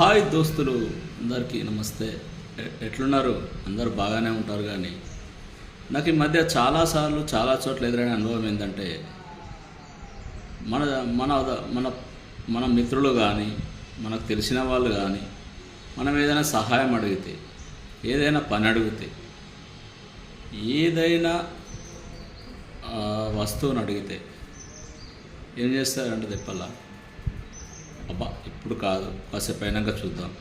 Hi దోస్తులు అందరికీ నమస్తే. ఎట్లున్నారు? అందరూ బాగానే ఉంటారు కానీ. నాకు ఈ మధ్య చాలాసార్లు చాలా చోట్ల ఎదురైన అనుభవం ఏంటంటే మన మన మన మన మిత్రులు కానీ మనకు తెలిసిన వాళ్ళు కానీ మనం ఏదైనా సహాయం అడిగితే ఏదైనా పని అడిగితే ఏదైనా వస్తువుని అడిగితే ఏం చేస్తారంటే తెప్పల్లా ఇప్పుడు కాదు కాసేపు అయినాక చూద్దాం.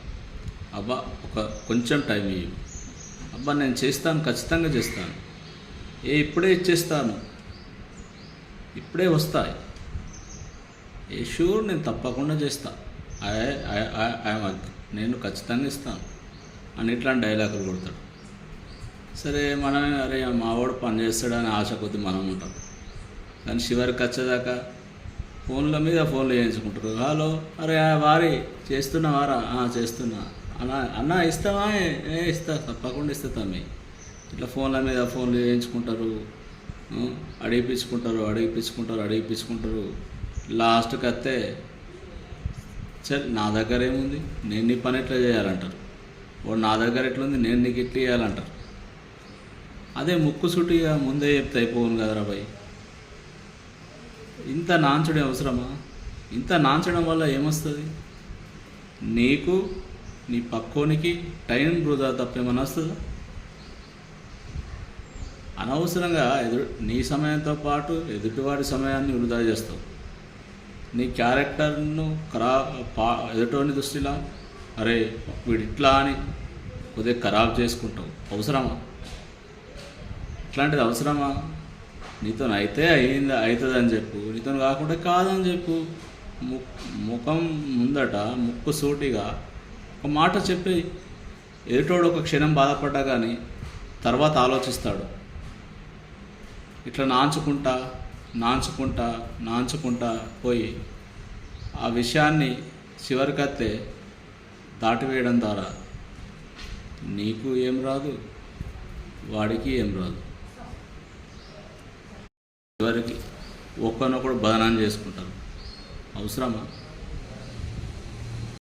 అబ్బా ఒక కొంచెం టైం ఇవ్వు అబ్బా నేను చేస్తాను ఖచ్చితంగా చేస్తాను. ఏ ఇప్పుడే ఇచ్చేస్తాను. ఇప్పుడే వస్తాయి. ఏ షూర్ నేను తప్పకుండా చేస్తా. ఐ- ఐ- నేను ఖచ్చితంగా ఇస్తాను. అని ఇట్లాంటి డైలాగులు కొడతాడు. సరే మనమే అరే మావాడు పని చేస్తాడని ఆశ కొద్ది మనం ఉంటాం. కానీ చివరికి వచ్చేదాకా ఫోన్ల మీద ఫోన్లు చేయించుకుంటారు. హలో అరే వారి చేస్తున్నావారా వారా? చేస్తున్నా. అన్న అన్న ఇస్తావా? ఏ ఇస్తా తప్పకుండా ఇస్తా తమ్మి. ఇట్లా ఫోన్ల మీద ఫోన్లు చేయించుకుంటారు. అడిగిపించుకుంటారు అడిగిపించుకుంటారు అడిగిపించుకుంటారు. లాస్ట్కి వస్తే సరే నా దగ్గర ఏముంది? నేను నీ పని ఎట్లా చేయాలంటారు? వాడు నా దగ్గర ఎట్లుంది? నేను నీకు ఇట్లా చేయాలంటారు అదే ముక్కు సుటిగా ముందే చెప్తే అయిపోను కదరా భయ్. ఇంత నాంచడం అవసరమా? ఇంత నాంచడం వల్ల ఏమొస్తుంది? నీకు నీ పక్కోనికి టైం వృధా తప్పేమన్నా వస్తుందా? అనవసరంగా ఎదురు నీ సమయంతో పాటు ఎదుటివాడి సమయాన్ని వృధా చేస్తావు. నీ క్యారెక్టర్ను ఖరా పా ఎదుటోని దృష్టిలా అరే వీడిట్లా అని కొద్దిగా ఖరాబ్ చేసుకుంటావు. అవసరమా? ఇట్లాంటిది అవసరమా? నీతో అయితే అయింది అవుతుంది అని చెప్పు. నీతో కాకుండా కాదని చెప్పు. ముఖం ముందట ముక్కు సూటిగా ఒక మాట చెప్పి ఎదుటోడు ఒక క్షణం బాధపడ్డా కానీ తర్వాత ఆలోచిస్తాడు. ఇట్లా నాంచుకుంటా నాంచుకుంటా నాంచుకుంటా పోయి ఆ విషయాన్ని చివరికత్తే దాటివేయడం ద్వారా నీకు ఏం రాదు వాడికి ఏం రాదు. ఎవరికి ఒక్కనొకడు బదనాన్ని చేసుకుంటారు. అవసరమా?